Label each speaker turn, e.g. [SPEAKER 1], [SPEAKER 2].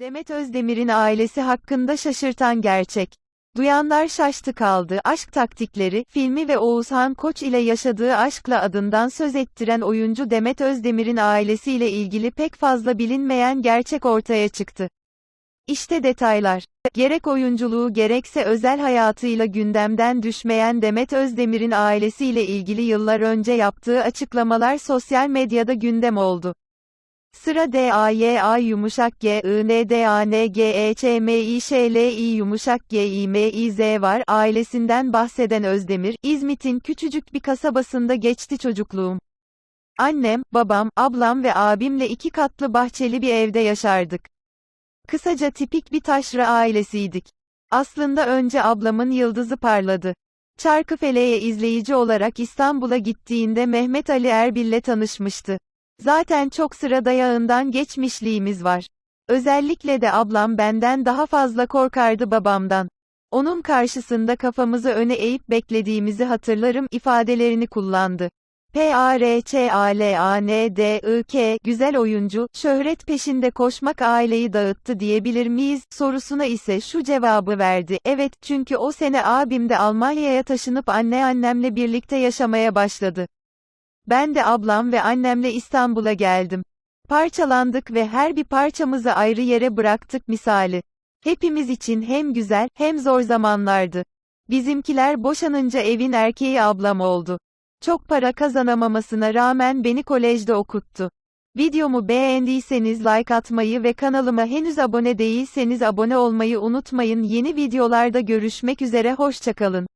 [SPEAKER 1] Demet Özdemir'in ailesi hakkında şaşırtan gerçek. Duyanlar şaştı kaldı. Aşk Taktikleri, filmi ve Oğuzhan Koç ile yaşadığı aşkla adından söz ettiren oyuncu Demet Özdemir'in ailesiyle ilgili pek fazla bilinmeyen gerçek ortaya çıktı. İşte detaylar. Gerek oyunculuğu gerekse özel hayatıyla gündemden düşmeyen Demet Özdemir'in ailesiyle ilgili yıllar önce yaptığı açıklamalar sosyal medyada gündem oldu. Sıra D A Y A yumuşak G I N D A N G E Ç M İ Ş L İ yumuşak G İ M İ Z var. Ailesinden bahseden Özdemir, İzmit'in küçücük bir kasabasında geçti çocukluğum. Annem, babam, ablam ve abimle iki katlı bahçeli bir evde yaşardık. Kısaca tipik bir taşra ailesiydik. Aslında önce ablamın yıldızı parladı. Çarkıfele'ye izleyici olarak İstanbul'a gittiğinde Mehmet Ali Erbil'le tanışmıştı. Zaten çok sıra dayağından geçmişliğimiz var. Özellikle de ablam benden daha fazla korkardı babamdan. Onun karşısında kafamızı öne eğip beklediğimizi hatırlarım ifadelerini kullandı. P-A-R-Ç-A-L-A-N-D-I-K, güzel oyuncu, şöhret peşinde koşmak aileyi dağıttı diyebilir miyiz, sorusuna ise şu cevabı verdi, evet, çünkü o sene abim de Almanya'ya taşınıp anneannemle birlikte yaşamaya başladı. Ben de ablam ve annemle İstanbul'a geldim. Parçalandık ve her bir parçamızı ayrı yere bıraktık misali. Hepimiz için hem güzel, hem zor zamanlardı. Bizimkiler boşanınca evin erkeği ablam oldu. Çok para kazanamamasına rağmen beni kolejde okuttu. Videomu beğendiyseniz like atmayı ve kanalıma henüz abone değilseniz abone olmayı unutmayın. Yeni videolarda görüşmek üzere hoşçakalın.